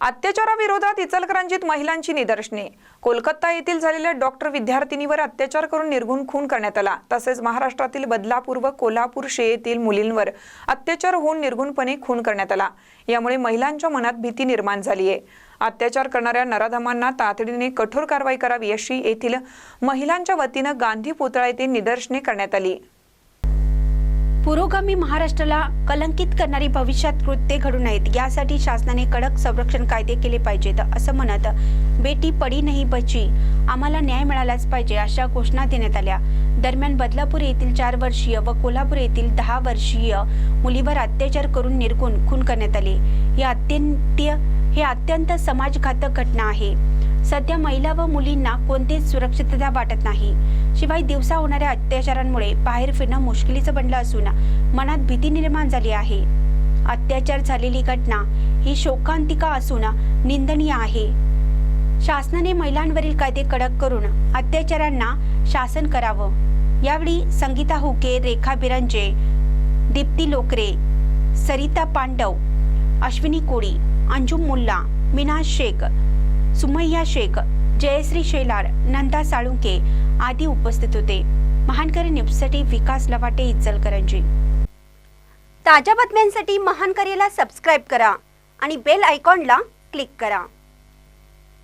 अत्याचाराविरोधात इचलकरंजीत महिलांची निदर्शने. कोलकाता येथील झालेल्या डॉक्टर विद्यार्थिनीवर अत्याचार करून निर्घुण खून करण्यात आला. तसेच महाराष्ट्रातील बदलापूर व कोल्हापूर शे येथील मुलींवर अत्याचार होऊन निर्घुणपणे खून करण्यात आला. यामुळे महिलांच्या मनात भीती निर्माण झाली आहे अत्याचार करणाऱ्या नराधमांना तातडीने कठोर कारवाई करावी अशी येथील महिलांच्या वतीनं गांधी पुतळा येथे निदर्शने करण्यात आली. पुरोगामी महाराष्ट्राला कलंकित करणारी भविष्यात कृत्ये घडू नयेत. यासाठी शासनाने कडक संरक्षण कायदे केले पाहिजेत असं म्हणत बेटी पडी नाही बची. आम्हाला न्याय मिळालाच पाहिजे अशा घोषणा देण्यात आल्या. दरम्यान बदलापूर येथील चार वर्षीय व कोल्हापूर येथील दहा वर्षीय मुलीवर अत्याचार करून निर्गुण खून करण्यात आले. हे अत्यंत हे अत्यंत समाजघातक घटना आहे. सध्या महिला व मुलींना कोणतीच सुरक्षितता वाटत नाही. शिवाय दिवसा होणाऱ्या अत्याचारांमुळे बाहेर फिरणं मुश्किलीचं बनलं असून मनात भीती निर्माण झाली आहे. अत्याचार झालेली घटना ही शोकांतिका असून निंदनीय आहे. शासनाने महिलांवरील कायदे कडक करून अत्याचारांना शासन करावं. यावेळी संगीता हुके रेखा बिरंजे दीप्ती लोकरे सरिता पांडव अश्विनी कोळी अंजुम मुल्ला मीना शेख सुमय्या शेख जयश्री शेलार नंदा साळुंके आदी उपस्थित होते. महानकरी न्यूजसाठी विकास लवाटे इचलकरंजी. ताज्या बातम्यांसाठी महानकरीला सबस्क्राईब करा आणि बेल आयकॉनला क्लिक करा.